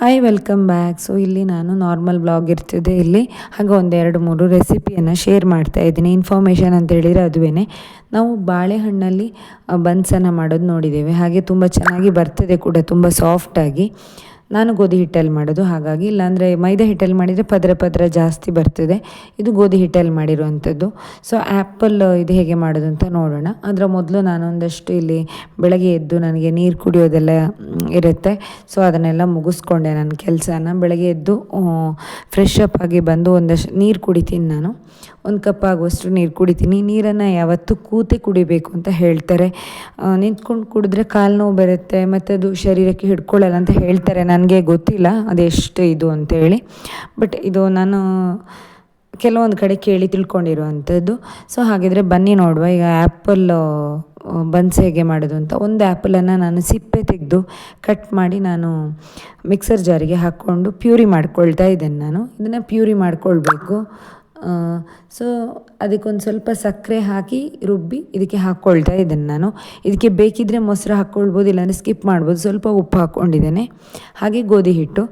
Hi welcome back so ಇಲ್ಲಿ ನಾನು normal blog ಇರ್ತಿದ್ದೆ. ಇಲ್ಲಿ ಹಾಗೆ ಒಂದೆರಡು ಮೂರು ರೆಸಿಪಿಯನ್ನು ಶೇರ್ ಮಾಡ್ತಾ ಇದ್ದೀನಿ. ಇನ್ಫಾರ್ಮೇಷನ್ ಅಂತ ಹೇಳಿದರೆ ಅದುವೇ ನಾವು ಬಾಳೆಹಣ್ಣಲ್ಲಿ ಬನ್ಸನ್ನು ಮಾಡೋದು ನೋಡಿದ್ದೇವೆ. ಹಾಗೆ ತುಂಬ ಚೆನ್ನಾಗಿ ಬರ್ತದೆ ಕೂಡ, ತುಂಬ ಸಾಫ್ಟಾಗಿ ನಾನು ಗೋಧಿ ಹಿಟ್ಟಲ್ಲಿ ಮಾಡೋದು, ಹಾಗಾಗಿ ಇಲ್ಲಾಂದರೆ ಮೈದಾ ಹಿಟ್ಟಲ್ಲಿ ಮಾಡಿದರೆ ಪದರ ಪದರ ಜಾಸ್ತಿ ಬರ್ತದೆ. ಇದು ಗೋಧಿ ಹಿಟ್ಟಲ್ಲಿ ಮಾಡಿರುವಂಥದ್ದು. ಸೊ ಆ್ಯಪಲ್ ಇದು ಹೇಗೆ ಮಾಡೋದು ಅಂತ ನೋಡೋಣ. ಅದರ ಮೊದಲು ನಾನೊಂದಷ್ಟು ಇಲ್ಲಿ ಬೆಳಗ್ಗೆ ಎದ್ದು ನನಗೆ ನೀರು ಕುಡಿಯೋದೆಲ್ಲ ಇರುತ್ತೆ. ಸೊ ಅದನ್ನೆಲ್ಲ ಮುಗಿಸ್ಕೊಂಡೆ ನನ್ನ ಕೆಲಸನ. ಬೆಳಗ್ಗೆ ಎದ್ದು ಫ್ರೆಶ್ ಅಪ್ ಆಗಿ ಬಂದು ಒಂದಷ್ಟು ನೀರು ಕುಡಿತೀನಿ ನಾನು. ಒಂದು ಕಪ್ ಆಗುವಷ್ಟು ನೀರು ಕುಡಿತೀನಿ. ನೀರನ್ನು ಯಾವತ್ತೂ ಕೂತೆ ಕುಡಿಬೇಕು ಅಂತ ಹೇಳ್ತಾರೆ. ನಿಂತ್ಕೊಂಡು ಕುಡಿದ್ರೆ ಕಾಲು ನೋವು ಬರುತ್ತೆ, ಮತ್ತು ಅದು ಶರೀರಕ್ಕೆ ಹಿಡ್ಕೊಳ್ಳಲ್ಲ ಅಂತ ಹೇಳ್ತಾರೆ. ನನಗೆ ಗೊತ್ತಿಲ್ಲ ಅದೆಷ್ಟು ಇದು ಅಂತೇಳಿ. ಬಟ್ ಇದು ನಾನು ಕೆಲವೊಂದು ಕಡೆ ಕೇಳಿ ತಿಳ್ಕೊಂಡಿರುವಂಥದ್ದು. ಸೊ ಹಾಗಿದ್ರೆ ಬನ್ನಿ ನೋಡುವ. ಈಗ ಆ್ಯಪಲ್ ಬನ್ಸ್ ಹೇಗೆ ಮಾಡೋದು ಅಂತ. ಒಂದು ಆ್ಯಪಲನ್ನು ನಾನು ಸಿಪ್ಪೆ ತೆಗೆದು ಕಟ್ ಮಾಡಿ ನಾನು ಮಿಕ್ಸರ್ ಜಾರಿಗೆ ಹಾಕ್ಕೊಂಡು ಪ್ಯೂರಿ ಮಾಡ್ಕೊಳ್ತಾ ಇದ್ದೇನೆ ನಾನು. ಇದನ್ನು ಪ್ಯೂರಿ ಮಾಡ್ಕೊಳ್ಬೇಕು. ಸೊ ಅದಕ್ಕೊಂದು ಸ್ವಲ್ಪ ಸಕ್ಕರೆ ಹಾಕಿ ರುಬ್ಬಿ ಇದಕ್ಕೆ ಹಾಕ್ಕೊಳ್ತಾ ಇದ್ದೇನೆ ನಾನು. ಇದಕ್ಕೆ ಬೇಕಿದ್ದರೆ ಮೊಸರು ಹಾಕ್ಕೊಳ್ಬೋದು ಇಲ್ಲಾಂದರೆ ಸ್ಕಿಪ್ ಮಾಡ್ಬೋದು. ಸ್ವಲ್ಪ ಉಪ್ಪು ಹಾಕ್ಕೊಂಡಿದ್ದೇನೆ ಹಾಗೆ ಗೋಧಿ ಹಿಟ್ಟು.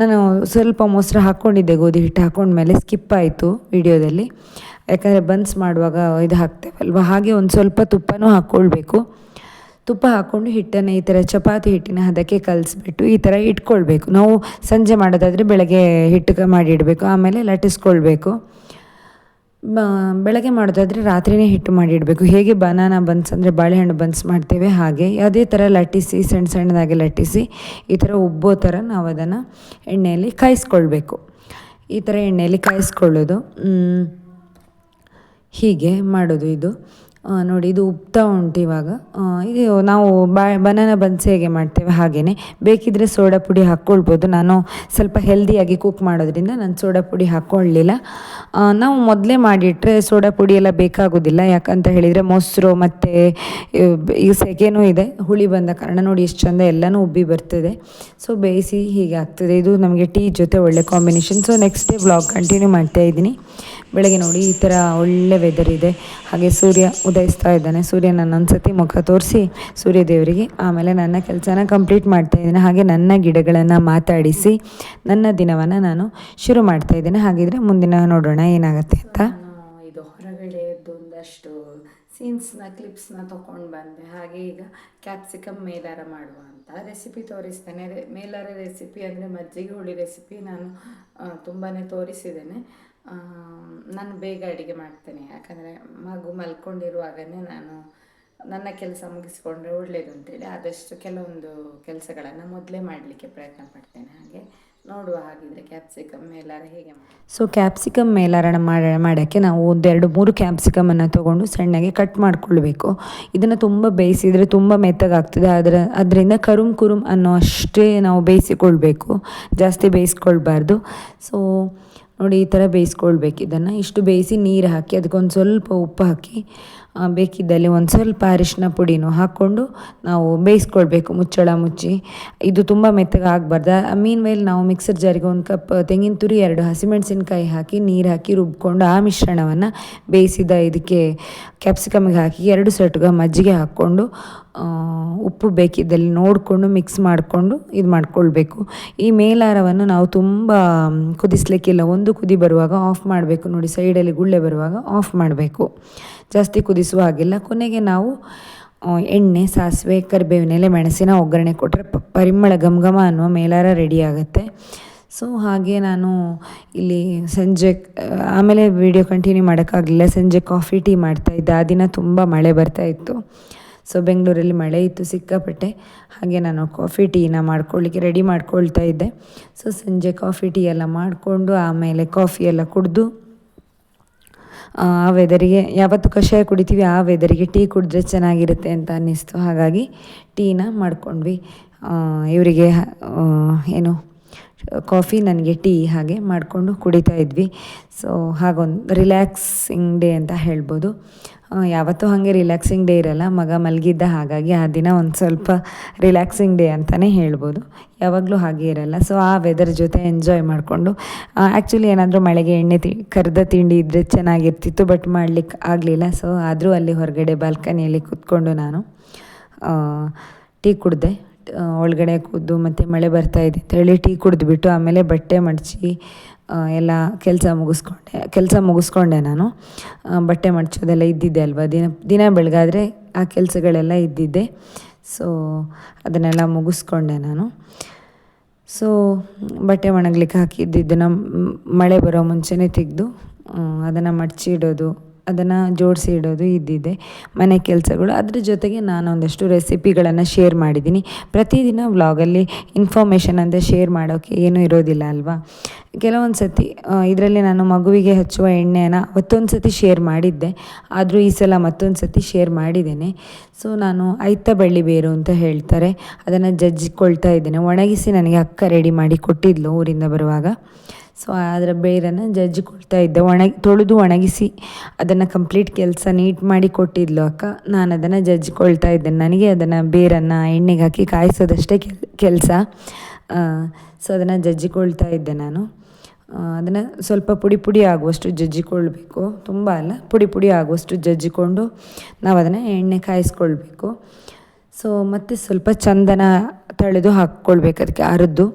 ನಾನು ಸ್ವಲ್ಪ ಮೊಸರು ಹಾಕ್ಕೊಂಡಿದ್ದೆ ಗೋಧಿ ಹಿಟ್ಟು ಹಾಕ್ಕೊಂಡ್ಮೇಲೆ ಸ್ಕಿಪ್ ಆಯಿತು ವಿಡಿಯೋದಲ್ಲಿ ಯಾಕಂದರೆ ಬನ್ಸ್ ಮಾಡುವಾಗ ಇದು ಹಾಕ್ತೇವಲ್ವ? ಹಾಗೆ ಒಂದು ಸ್ವಲ್ಪ ತುಪ್ಪನೂ ಹಾಕ್ಕೊಳ್ಬೇಕು ತುಪ್ಪ ಹಾಕ್ಕೊಂಡು ಹಿಟ್ಟನ್ನು ಈ ಥರ ಚಪಾತಿ ಹಿಟ್ಟಿನ ಹದಕ್ಕೆ ಕಲಿಸ್ಬಿಟ್ಟು ಈ ಥರ ಇಟ್ಕೊಳ್ಬೇಕು. ನಾವು ಸಂಜೆ ಮಾಡೋದಾದರೆ ಬೆಳಗ್ಗೆ ಹಿಟ್ಟು ಮಾಡಿ ಇಡಬೇಕು, ಆಮೇಲೆ ಲಟ್ಟಿಸ್ಕೊಳ್ಬೇಕು. ಬೆಳಗ್ಗೆ ಮಾಡೋದಾದರೆ ರಾತ್ರಿಯೇ ಹಿಟ್ಟು ಮಾಡಿ ಇಡಬೇಕು. ಹೇಗೆ ಬನಾನಾ ಬನ್ಸ್ ಅಂದರೆ ಬಾಳೆಹಣ್ಣು ಬನ್ಸ್ ಮಾಡ್ತೇವೆ ಹಾಗೆ, ಅದೇ ಥರ ಲಟ್ಟಿಸಿ ಸಣ್ಣ ಸಣ್ಣದಾಗಿ ಲಟ್ಟಿಸಿ, ಈ ಥರ ಉಬ್ಬೋ ಥರ ನಾವು ಅದನ್ನು ಎಣ್ಣೆಯಲ್ಲಿ ಕಾಯಿಸ್ಕೊಳ್ಬೇಕು. ಈ ಥರ ಎಣ್ಣೆಯಲ್ಲಿ ಕಾಯಿಸ್ಕೊಳ್ಳೋದು. ಹೀಗೆ ಮಾಡೋದು ಇದು. ನೋಡಿ, ಇದು ಉಬ್ತಾ ಉಂಟು ಇವಾಗ. ಇದು ನಾವು ಬಾ, ಬನಾನ ಬನ್ಸ್ ಹೇಗೆ ಮಾಡ್ತೇವೆ ಹಾಗೆಯೇ ಬೇಕಿದ್ದರೆ ಸೋಡಾ ಪುಡಿ ಹಾಕ್ಕೊಳ್ಬೋದು. ನಾನು ಸ್ವಲ್ಪ ಹೆಲ್ದಿಯಾಗಿ ಕುಕ್ ಮಾಡೋದ್ರಿಂದ ನಾನು ಸೋಡಾ ಪುಡಿ ಹಾಕ್ಕೊಳ್ಳಲಿಲ್ಲ ನಾವು ಮೊದಲೇ ಮಾಡಿಟ್ರೆ ಸೋಡಾ ಪುಡಿ ಎಲ್ಲ ಬೇಕಾಗೋದಿಲ್ಲ. ಯಾಕಂತ ಹೇಳಿದರೆ ಮೊಸರು ಮತ್ತು ಈ ಸೆಕೆನೂ ಇದೆ. ಹುಳಿ ಬಂದ ಕಾರಣ ನೋಡಿ ಎಷ್ಟು ಚಂದ ಎಲ್ಲನೂ ಉಬ್ಬಿ ಬರ್ತದೆ. ಸೊ ಬೇಯಿಸಿ ಹೀಗೆ ಆಗ್ತದೆ. ಇದು ನಮಗೆ ಟೀ ಜೊತೆ ಒಳ್ಳೆ combination so next day vlog continue ಮಾಡ್ತಾ ಇದ್ದೀನಿ. ಬೆಳಗ್ಗೆ ನೋಡಿ ಈ ಥರ ಒಳ್ಳೆ ವೆದರ್ ಇದೆ. ಹಾಗೆ ಸೂರ್ಯ ಉದಯಿಸ್ತಾ ಇದ್ದಾನೆ. ಸೂರ್ಯ ನನ್ನ ಸತಿ ಮುಖ ತೋರಿಸಿ ಸೂರ್ಯ ದೇವರಿಗೆ ಆಮೇಲೆ ನನ್ನ ಕೆಲಸನ ಕಂಪ್ಲೀಟ್ ಮಾಡ್ತಾ ಇದ್ದೇನೆ. ಹಾಗೆ ನನ್ನ ಗಿಡಗಳನ್ನು ಮಾತಾಡಿಸಿ ನನ್ನ ದಿನವನ್ನು ನಾನು ಶುರು ಮಾಡ್ತಾ ಇದ್ದೇನೆ. ಹಾಗಿದ್ರೆ ಮುಂದಿನ ನೋಡೋಣ ಏನಾಗುತ್ತೆ ಅಂತ. ಇದು ಹೊರಗಡೆ ಒಂದಷ್ಟು ಸೀನ್ಸ್ನ ಕ್ಲಿಪ್ಸ್ನ ತೊಗೊಂಡು ಬಂದೆ. ಹಾಗೆ ಈಗ ಕ್ಯಾಪ್ಸಿಕಮ್ ಮೇಲಾರ ಮಾಡುವ ಅಂತ ರೆಸಿಪಿ ತೋರಿಸ್ತೇನೆ. ಮೇಲಾರ ರೆಸಿಪಿ ಅಂದರೆ ಮಜ್ಜಿಗೆ ಹುಳಿ ರೆಸಿಪಿ ನಾನು ತುಂಬಾ ತೋರಿಸಿದ್ದೇನೆ. ನಾನು ಬೇಗ ಅಡುಗೆ ಮಾಡ್ತೇನೆ. ಯಾಕಂದರೆ ಮಗು ಮಲ್ಕೊಂಡಿರುವಾಗನೇ ನಾನು ನನ್ನ ಕೆಲಸ ಮುಗಿಸ್ಕೊಂಡ್ರೆ ಒಳ್ಳೆಯದು ಅಂತೇಳಿ ಆದಷ್ಟು ಕೆಲವೊಂದು ಕೆಲಸಗಳನ್ನು ಮೊದಲೇ ಮಾಡಲಿಕ್ಕೆ ಪ್ರಯತ್ನ ಪಡ್ತೇನೆ ಹಾಗೆ. ನೋಡುವ ಹಾಗಿದ್ರೆ ಕ್ಯಾಪ್ಸಿಕಮ್ ಮೇಲಾರ ಹೇಗೆ ಸೊ ಕ್ಯಾಪ್ಸಿಕಮ್ ಮೇಲಾರಣ ಮಾಡ, ಮಾಡೋಕ್ಕೆ ನಾವು ಒಂದೆರಡು ಮೂರು ಕ್ಯಾಪ್ಸಿಕಮನ್ನು ತೊಗೊಂಡು ಸಣ್ಣಗೆ ಕಟ್ ಮಾಡಿಕೊಳ್ಬೇಕು. ಇದನ್ನು ತುಂಬ ಬೇಯಿಸಿದರೆ ತುಂಬ ಮೆತ್ತಗಾಗ್ತದೆ. ಅದರ ಅದರಿಂದ ಕರುಮ್ ಕುರುಮ್ ಅನ್ನೋ ಅಷ್ಟೇ ನಾವು ಬೇಯಿಸಿಕೊಳ್ಬೇಕು. ಜಾಸ್ತಿ ಬೇಯಿಸ್ಕೊಳ್ಬಾರ್ದು. ಸೊ ನೋಡಿ ಈ ಥರ ಬೇಯಿಸ್ಕೊಳ್ಬೇಕು ಇದನ್ನು. ಇಷ್ಟು ಬೇಯಿಸಿ ನೀರು ಹಾಕಿ, ಅದಕ್ಕೊಂದು ಸ್ವಲ್ಪ ಉಪ್ಪು ಹಾಕಿ ಬೇಕಿದ್ದಲ್ಲಿ ಒಂದು ಸ್ವಲ್ಪ ಅರಿಶಿನ ಪುಡಿನೂ ಹಾಕ್ಕೊಂಡು ನಾವು ಬೇಯಿಸ್ಕೊಳ್ಬೇಕು ಮುಚ್ಚಳ ಮುಚ್ಚಿ. ಇದು ತುಂಬ ಮೆತ್ತಗೆ ಆಗಬಾರ್ದು. ಮೀನ್ ಮೇಲೆ ನಾವು ಮಿಕ್ಸರ್ ಜಾರಿಗೆ ಒಂದು ಕಪ್ ತೆಂಗಿನ ತುರಿ, ಎರಡು ಹಸಿಮೆಣಸಿನ್ಕಾಯಿ ಹಾಕಿ, ನೀರು ಹಾಕಿ ರುಬ್ಕೊಂಡು ಆ ಮಿಶ್ರಣವನ್ನು ಬೇಯಿಸಿದ ಇದಕ್ಕೆ ಕ್ಯಾಪ್ಸಿಕಮ್ಗೆ ಹಾಕಿ, ಎರಡು ಸೆಟ್ಗ ಮಜ್ಜಿಗೆ ಹಾಕ್ಕೊಂಡು ಉಪ್ಪು ಬೇಕಿದ್ದಲ್ಲಿ ನೋಡಿಕೊಂಡು ಮಿಕ್ಸ್ ಮಾಡಿಕೊಂಡು ಇದು ಮಾಡ್ಕೊಳ್ಬೇಕು. ಈ ಮೇಲಾರವನ್ನು ನಾವು ತುಂಬ ಕುದಿಸ್ಲಿಕ್ಕಿಲ್ಲ ಒಂದು ಕುದಿ ಬರುವಾಗ ಆಫ್ ಮಾಡಬೇಕು. ನೋಡಿ ಸೈಡಲ್ಲಿ ಗುಳ್ಳೆ ಬರುವಾಗ ಆಫ್ ಮಾಡಬೇಕು. ಜಾಸ್ತಿ ಕುದಿಸುವ ಹಾಗಿಲ್ಲ. ಕೊನೆಗೆ ನಾವು ಎಣ್ಣೆ, ಸಾಸಿವೆ ಕರಿಬೇವಿನೆಲೆ ಮೆಣಸಿನ, ಒಗ್ಗರಣೆ ಕೊಟ್ಟರೆ ಪರಿಮಳ ಗಮಗಮ ಅನ್ನುವ ಮೇಲಾರ ರೆಡಿ ಆಗುತ್ತೆ. ಸೊ ಹಾಗೆ ನಾನು ಇಲ್ಲಿ ಸಂಜೆ, ಆಮೇಲೆ ವಿಡಿಯೋ ಕಂಟಿನ್ಯೂ ಮಾಡೋಕ್ಕಾಗಲಿಲ್ಲ. ಸಂಜೆ ಕಾಫಿ ಟೀ ಮಾಡ್ತಾಯಿದ್ದೆ ಆ ದಿನ ತುಂಬ ಮಳೆ ಬರ್ತಾಯಿತ್ತು ಸೊ ಬೆಂಗಳೂರಲ್ಲಿ ಮಳೆ ಇತ್ತು, ಸಿಕ್ಕಾಪಟ್ಟೆ. ಹಾಗೆ ನಾನು ಕಾಫಿ ಟೀನ ಮಾಡ್ಕೊಳ್ಳಿಕ್ಕೆ ರೆಡಿ ಮಾಡ್ಕೊಳ್ತಾ ಇದ್ದೆ. ಸೊ ಸಂಜೆ ಕಾಫಿ ಟೀ ಎಲ್ಲ ಮಾಡಿಕೊಂಡು ಆಮೇಲೆ ಕಾಫಿ ಎಲ್ಲ ಕುಡಿದು, ಆ ವೆದರಿಗೆ ಯಾವತ್ತು ಕಷಾಯ ಕುಡಿತೀವಿ, ಆ ವೆದರಿಗೆ ಟೀ ಕುಡಿದ್ರೆ ಚೆನ್ನಾಗಿರುತ್ತೆ ಅಂತ ಅನ್ನಿಸ್ತು. ಹಾಗಾಗಿ ಟೀನ ಮಾಡ್ಕೊಂಡ್ವಿ. ಇವರಿಗೆ ಏನು ಕಾಫಿ ನನಗೆ ಟೀ ಹಾಗೆ ಮಾಡಿಕೊಂಡು ಕುಡಿತಾ ಇದ್ವಿ. ಸೊ ಹಾಗೊಂದು ರಿಲ್ಯಾಕ್ಸಿಂಗ್ ಡೇ ಅಂತ ಹೇಳ್ಬೋದು. ಯಾವತ್ತೂ ಹಾಗೆ ರಿಲ್ಯಾಕ್ಸಿಂಗ್ ಡೇ ಇರಲ್ಲ. ಮಗ ಮಲಗಿದ್ದ ಹಾಗಾಗಿ ಆ ದಿನ ಒಂದು ಸ್ವಲ್ಪ ರಿಲ್ಯಾಕ್ಸಿಂಗ್ ಡೇ ಅಂತಲೇ ಹೇಳ್ಬೋದು. ಯಾವಾಗಲೂ ಹಾಗೆ ಇರಲ್ಲ. ಸೊ ಆ ವೆದರ್ ಜೊತೆ ಎಂಜಾಯ್ ಮಾಡಿಕೊಂಡು ಆ್ಯಕ್ಚುಲಿ ಏನಾದರೂ ಮಳೆಗೆ ಎಣ್ಣೆ ತಿ, ಕರೆದ ತಿಂಡಿ ಇದ್ದರೆ ಚೆನ್ನಾಗಿರ್ತಿತ್ತು ಬಟ್ ಮಾಡಲಿಕ್ಕೆ ಆಗಲಿಲ್ಲ. ಸೊ ಆದರೂ ಅಲ್ಲಿ ಹೊರಗಡೆ ಬಾಲ್ಕನಿಯಲ್ಲಿ ಕೂತ್ಕೊಂಡು ನಾನು ಟೀ ಕುಡಿದೆ. ಒಳಗಡೆ ಕೂದ್ದು ಮತ್ತು ಮಳೆ ಬರ್ತಾ ಇದೆ ಅಂತೇಳಿ ಟೀ ಕುಡಿದ್ಬಿಟ್ಟು ಆಮೇಲೆ ಬಟ್ಟೆ ಮಡಚಿ ಎಲ್ಲ ಕೆಲಸ ಮುಗಿಸ್ಕೊಂಡೆ. ಕೆಲಸ ಮುಗಿಸ್ಕೊಂಡೆ ನಾನು. ಬಟ್ಟೆ ಮಡಚೋದೆಲ್ಲ ಇದ್ದಿದ್ದೆ ಅಲ್ವಾ? ದಿನ ದಿನ ಬೆಳಗಾದರೆ ಆ ಕೆಲಸಗಳೆಲ್ಲ ಇದ್ದಿದ್ದೆ. ಸೊ ಅದನ್ನೆಲ್ಲ ಮುಗಿಸ್ಕೊಂಡೆ ನಾನು. ಸೊ ಬಟ್ಟೆ ಒಣಗ್ಲಿಕ್ಕೆ ಹಾಕಿದ್ದಿದ್ದನ್ನು ಮಳೆ ಬರೋ ಮುಂಚೆನೇ ತೆಗೆದು ಅದನ್ನು ಮಡಚಿ ಇಡೋದು ಅದನ್ನು ಜೋಡಿಸಿ ಇಡೋದು ಇದ್ದಿದೆ. ಮನೆ ಕೆಲಸಗಳು. ಅದ್ರ ಜೊತೆಗೆ ನಾನು ಒಂದಷ್ಟು ರೆಸಿಪಿಗಳನ್ನು ಶೇರ್ ಮಾಡಿದ್ದೀನಿ. ಪ್ರತಿದಿನ ವ್ಲಾಗಲ್ಲಿ ಇನ್ಫಾರ್ಮೇಷನ್ ಅಂದರೆ ಶೇರ್ ಮಾಡೋಕ್ಕೆ ಏನೂ ಇರೋದಿಲ್ಲ ಅಲ್ವಾ? ಕೆಲವೊಂದು ಸತಿ ಇದರಲ್ಲಿ ನಾನು ಮಗುವಿಗೆ ಹಚ್ಚುವ ಎಣ್ಣೆನ ಮತ್ತೊಂದು ಸತಿ ಶೇರ್ ಮಾಡಿದ್ದೆ. ಆದರೂ ಈ ಸಲ ಮತ್ತೊಂದು ಸತಿ ಶೇರ್ ಮಾಡಿದ್ದೇನೆ. ಸೊ ನಾನು ಐತ ಬಳ್ಳಿ ಬೇರು ಅಂತ ಹೇಳ್ತಾರೆ. ಅದನ್ನು ಜಜ್ಜಿಕೊಳ್ತಾ ಇದ್ದೇನೆ. ಒಣಗಿಸಿ ನನಗೆ ಅಕ್ಕ ರೆಡಿ ಮಾಡಿ ಕೊಟ್ಟಿದ್ಲು ಊರಿಂದ ಬರುವಾಗ. ಸೊ ಅದರ ಬೇರನ್ನು ಜಜ್ಜಿಕೊಳ್ತಾ ಇದ್ದೆ. ಒಣಗಿ, ತೊಳೆದು ಒಣಗಿಸಿ ಅದನ್ನು ಕಂಪ್ಲೀಟ್ ಕೆಲಸ ನೀಟ್ ಮಾಡಿ ಕೊಟ್ಟಿದ್ಲು ಅಕ್ಕ. ನಾನು ಅದನ್ನು ಜಜ್ಜಿಕೊಳ್ತಾ ಇದ್ದೆ ನನಗೆ ಅದನ್ನು ಬೇರನ್ನು ಎಣ್ಣೆಗೆ ಹಾಕಿ ಕಾಯಿಸೋದಷ್ಟೇ ಕೆಲ್, ಕೆಲಸ. ಸೊ ಅದನ್ನು ಜಜ್ಜಿಕೊಳ್ತಾ ಇದ್ದೆ ನಾನು. ಅದನ್ನು ಸ್ವಲ್ಪ ಪುಡಿ ಪುಡಿ ಆಗುವಷ್ಟು ಜಜ್ಜಿಕೊಳ್ಬೇಕು ತುಂಬ ಅಲ್ಲ, ಪುಡಿ ಪುಡಿ ಆಗುವಷ್ಟು ಜಜ್ಜಿಕೊಂಡು ನಾವು ಅದನ್ನು ಎಣ್ಣೆ ಕಾಯಿಸ್ಕೊಳ್ಬೇಕು. ಸೊ ಮತ್ತು ಸ್ವಲ್ಪ ಚಂದನ ತಳೆದು ಹಾಕ್ಕೊಳ್ಬೇಕು ಅದಕ್ಕೆ ಅರದ್ದು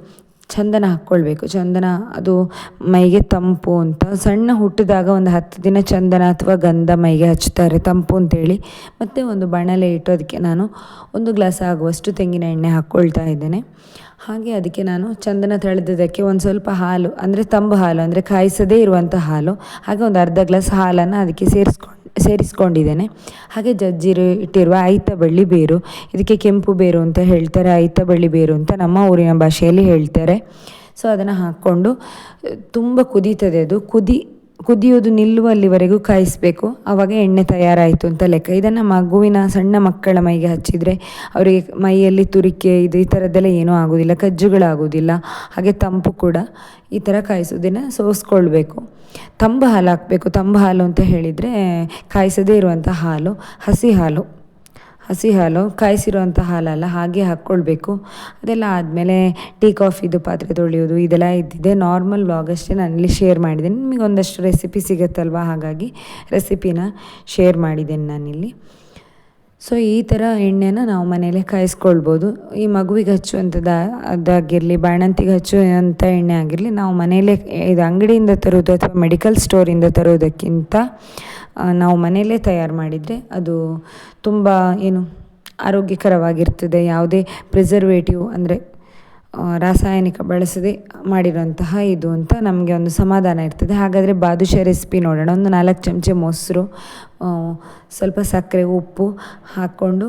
ಚಂದನ ಹಾಕ್ಕೊಳ್ಬೇಕು. ಚಂದನ, ಅದು ಮೈಗೆ ತಂಪು ಅಂತ. ಸಣ್ಣ ಹುಟ್ಟಿದಾಗ ಒಂದು ಹತ್ತು ದಿನ ಚಂದನ ಅಥವಾ ಗಂಧ ಮೈಗೆ ಹಚ್ತಾರೆ ತಂಪು ಅಂತೇಳಿ. ಮತ್ತು ಒಂದು ಬಣಲೆ ಇಟ್ಟು ಅದಕ್ಕೆ ನಾನು ಒಂದು ಗ್ಲಾಸ್ ಆಗುವಷ್ಟು ತೆಂಗಿನ ಎಣ್ಣೆ ಹಾಕ್ಕೊಳ್ತಾ ಇದ್ದೇನೆ. ಹಾಗೆ ಅದಕ್ಕೆ ನಾನು ಚಂದನ ತಳೆದದಕ್ಕೆ ಒಂದು ಸ್ವಲ್ಪ ಹಾಲು, ಅಂದರೆ ತಂಬು ಹಾಲು, ಅಂದರೆ ಕಾಯಿಸದೇ ಇರುವಂಥ ಹಾಲು, ಹಾಗೆ ಒಂದು ಅರ್ಧ ಗ್ಲಾಸ್ ಹಾಲನ್ನು ಅದಕ್ಕೆ ಸೇರಿಸ್ಕೊಂಡು ಸೇರಿಸ್ಕೊಂಡಿದ್ದೇನೆ. ಹಾಗೆ ಜಜ್ಜಿರು ಇಟ್ಟಿರುವ ಆಯ್ತ ಬಳ್ಳಿ ಬೇರು, ಇದಕ್ಕೆ ಕೆಂಪು ಬೇರು ಅಂತ ಹೇಳ್ತಾರೆ, ಆಯ್ತ ಬಳ್ಳಿ ಬೇರು ಅಂತ ನಮ್ಮ ಊರಿನ ಭಾಷೆಯಲ್ಲಿ ಹೇಳ್ತಾರೆ. ಸೊ ಅದನ್ನು ಹಾಕ್ಕೊಂಡು, ತುಂಬ ಕುದೀತದೆ ಅದು. ಕುದಿ ಕುದಿಯೋದು ನಿಲ್ಲುವಲ್ಲಿವರೆಗೂ ಕಾಯಿಸಬೇಕು. ಆವಾಗ ಎಣ್ಣೆ ತಯಾರಾಯಿತು ಅಂತ ಲೆಕ್ಕ. ಇದನ್ನು ಮಗುವಿನ ಸಣ್ಣ ಮಕ್ಕಳ ಮೈಗೆ ಹಚ್ಚಿದರೆ ಅವರಿಗೆ ಮೈಯಲ್ಲಿ ತುರಿಕೆ ಇದು ಈ ಥರದ್ದೆಲ್ಲ ಏನೂ ಆಗೋದಿಲ್ಲ, ಕಜ್ಜುಗಳಾಗೋದಿಲ್ಲ. ಹಾಗೆ ತಂಪು ಕೂಡ ಈ ಥರ ಕಾಯಿಸೋದನ್ನು ಸೋಸ್ಕೊಳ್ಬೇಕು. ತಂಬು ಹಾಲು ಹಾಕಬೇಕು. ತಂಬು ಹಾಲು ಅಂತ ಹೇಳಿದರೆ ಕಾಯಿಸದೇ ಇರುವಂಥ ಹಾಲು, ಹಸಿ ಹಾಲು. ಹಸಿ ಹಾಲು ಕಾಯಿಸಿರುವಂಥ ಹಾಲಲ್ಲ, ಹಾಗೆ ಹಾಕ್ಕೊಳ್ಬೇಕು. ಅದೆಲ್ಲ ಆದಮೇಲೆ ಟೀ, ಕಾಫಿದು ಪಾತ್ರೆ ತೊಳೆಯೋದು, ಇದೆಲ್ಲ ಇದ್ದಿದೆ ನಾರ್ಮಲ್ ವ್ಲಾಗ್ ಅಷ್ಟೇ ನಾನಿಲ್ಲಿ ಶೇರ್ ಮಾಡಿದ್ದೀನಿ ನಿಮಗೆ ಒಂದಷ್ಟು ರೆಸಿಪಿ ಸಿಗುತ್ತಲ್ವ? ಹಾಗಾಗಿ ರೆಸಿಪಿನ ಶೇರ್ ಮಾಡಿದ್ದೇನೆ ನಾನಿಲ್ಲಿ. ಸೊ ಈ ಥರ ಎಣ್ಣೆನ ನಾವು ಮನೇಲೆ ಕಾಯಿಸ್ಕೊಳ್ಬೋದು. ಈ ಮಗುವಿಗೆ ಹಚ್ಚುವಂಥದ್ದು ಅದಾಗಿರಲಿ, ಬಾಣಂತಿಗೆ ಹಚ್ಚುವಂಥ ಎಣ್ಣೆ ಆಗಿರಲಿ, ನಾವು ಮನೇಲೆ ಇದು ಅಂಗಡಿಯಿಂದ ತರೋದು ಅಥವಾ ಮೆಡಿಕಲ್ ಸ್ಟೋರಿಂದ ತರೋದಕ್ಕಿಂತ ನಾವು ಮನೆಯಲ್ಲೇ ತಯಾರು ಮಾಡಿದರೆ ಅದು ತುಂಬ ಏನು ಆರೋಗ್ಯಕರವಾಗಿರ್ತದೆ. ಯಾವುದೇ ಪ್ರಿಸರ್ವೇಟಿವ್ ಅಂದರೆ ರಾಸಾಯನಿಕ ಬಳಸದೆ ಮಾಡಿರುವಂತಹ ಇದು ಅಂತ ನಮಗೆ ಒಂದು ಸಮಾಧಾನ ಇರ್ತದೆ. ಹಾಗಾದರೆ ಬಾದುಷಾ ರೆಸಿಪಿ ನೋಡೋಣ. ಒಂದು ನಾಲ್ಕು ಚಮಚ ಮೊಸರು ಸ್ವಲ್ಪ ಸಕ್ಕರೆ, ಉಪ್ಪು ಹಾಕ್ಕೊಂಡು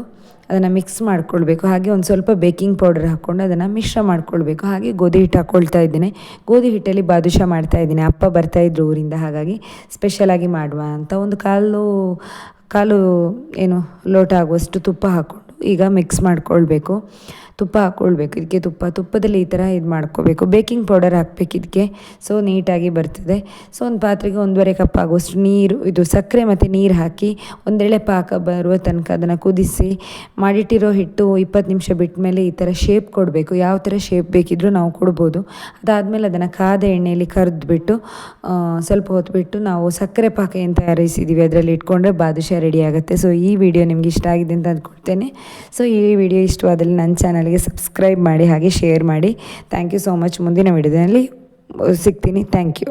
ಅದನ್ನು ಮಿಕ್ಸ್ ಮಾಡ್ಕೊಳ್ಬೇಕು. ಹಾಗೆ ಒಂದು ಸ್ವಲ್ಪ ಬೇಕಿಂಗ್ ಪೌಡರ್ ಹಾಕ್ಕೊಂಡು ಅದನ್ನು ಮಿಶ್ರ ಮಾಡ್ಕೊಳ್ಬೇಕು. ಹಾಗೆ ಗೋಧಿ ಹಿಟ್ಟು ಹಾಕ್ಕೊಳ್ತಾ ಇದ್ದೇನೆ. ಗೋಧಿ ಹಿಟ್ಟಲ್ಲಿ ಬಾದುಷಾ ಮಾಡ್ತಾ ಇದ್ದೀನಿ. ಅಪ್ಪ ಬರ್ತಾ ಇದ್ರು ಊರಿಂದ, ಹಾಗಾಗಿ ಸ್ಪೆಷಲಾಗಿ ಮಾಡುವ ಅಂತ ಒಂದು ಕಾಲು ಕಾಲು ಏನು ಲೋಟ ಆಗುವಷ್ಟು ತುಪ್ಪ ಹಾಕ್ಕೊಂಡು ಈಗ ಮಿಕ್ಸ್ ಮಾಡ್ಕೊಳ್ಬೇಕು. ತುಪ್ಪ ಹಾಕ್ಕೊಳ್ಬೇಕು ಇದಕ್ಕೆ ತುಪ್ಪ. ತುಪ್ಪದಲ್ಲಿ ಈ ಥರ ಇದು ಮಾಡ್ಕೋಬೇಕು. ಬೇಕಿಂಗ್ ಪೌಡರ್ ಹಾಕ್ಬೇಕು ಇದಕ್ಕೆ ಸೊ, ನೀಟಾಗಿ ಬರ್ತದೆ. ಸೊ, ಒಂದು ಪಾತ್ರೆಗೆ ಒಂದೂವರೆ ಕಪ್ ಆಗುವಷ್ಟು ನೀರು, ಇದು ಸಕ್ಕರೆ ಮತ್ತು ನೀರು ಹಾಕಿ ಒಂದೆಳೆ ಪಾಕ ಬರುವ ತನಕ ಅದನ್ನು ಕುದಿಸಿ, ಮಾಡಿಟ್ಟಿರೋ ಹಿಟ್ಟು ಇಪ್ಪತ್ತು ನಿಮಿಷ ಬಿಟ್ಟ ಮೇಲೆ ಈ ಥರ ಶೇಪ್ ಕೊಡಬೇಕು. ಯಾವ ಥರ ಶೇಪ್ ಬೇಕಿದ್ರೂ ನಾವು ಕೊಡ್ಬೋದು. ಅದಾದಮೇಲೆ ಅದನ್ನು ಕಾದ ಎಣ್ಣೆಯಲ್ಲಿ ಕರೆದ್ಬಿಟ್ಟು ಸ್ವಲ್ಪ ಹೊತ್ತು ಬಿಟ್ಟು ನಾವು ಸಕ್ಕರೆ ಪಾಕ ಏನು ತಯಾರಿಸಿದ್ದೀವಿ. ಅದರಲ್ಲಿ ಇಟ್ಕೊಂಡ್ರೆ ಬಾದುಷಾ ರೆಡಿ ಆಗುತ್ತೆ. ಸೊ, ಈ ವಿಡಿಯೋ ನಿಮ್ಗೆ ಇಷ್ಟ ಆಗಿದೆ ಅಂತ ಅಂದ್ಕೊಳ್ತೇನೆ. ಸೊ, ಈ ವಿಡಿಯೋ ಇಷ್ಟವಾದಲ್ಲಿ ನನ್ನ ಚಾನಲ್ ಚಾನಲ್ಗೆ ಸಬ್ಸ್ಕ್ರೈಬ್ ಮಾಡಿ ಹಾಗೆ ಶೇರ್ ಮಾಡಿ. ಥ್ಯಾಂಕ್ ಯು ಸೋ ಮಚ್ ಮುಂದಿನ ವಿಡಿಯೋದಲ್ಲಿ ಸಿಗ್ತೀನಿ. Thank you